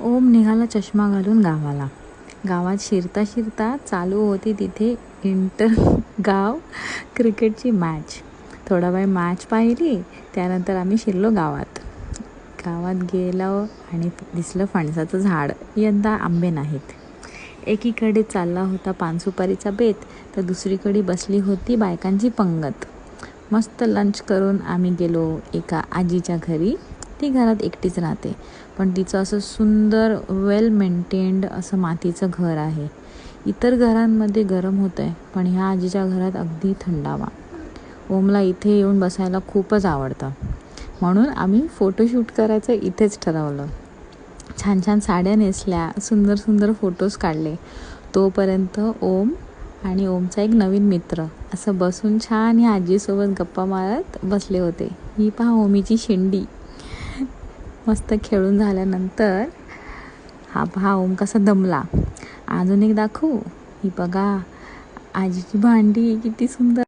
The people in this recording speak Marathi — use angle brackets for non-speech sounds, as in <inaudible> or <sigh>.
ओम निघाला चष्मा घालून गावाला. गावात शिरता शिरता चालू होती तिथे इंटर <laughs> गाव क्रिकेटची मॅच थोडा वेळ मॅच पाहिली त्यानंतर आम्ही शिरलो गावात. गावात गेलो आणि दिसलं फणसाचं झाड. यंदा आंबे नाहीत. एकीकडे चालला होता पानसुपारीचा बेत तर दुसरीकडे बसली होती बायकांची पंगत. मस्त लंच करून आम्ही गेलो एका आजीच्या घरी. ती घरात एकटीच राहते. पण तिचं असं सुंदर वेल मेंटेन्ड असं मातीचं घर आहे. इतर घरांमध्ये गरम होतं आहे पण ह्या आजीच्या घरात अगदी थंडावा. ओमला इथे येऊन बसायला खूपच आवडतं. म्हणून आम्ही फोटोशूट करायचं इथेच ठरवलं. छान छान साड्या नेसल्या सुंदर सुंदर फोटोज काढले. तोपर्यंत ओम आणि ओमचा एक नवीन मित्र असं बसून छान या आजीसोबत गप्पा मारत बसले होते. ही पहा ओमीची शेंडी. मस्त खेळून झाल्यानंतर हा पहा ओम कसा दमला. अजून एक दाखवू. ही बघा. आजीची भांडी किती सुंदर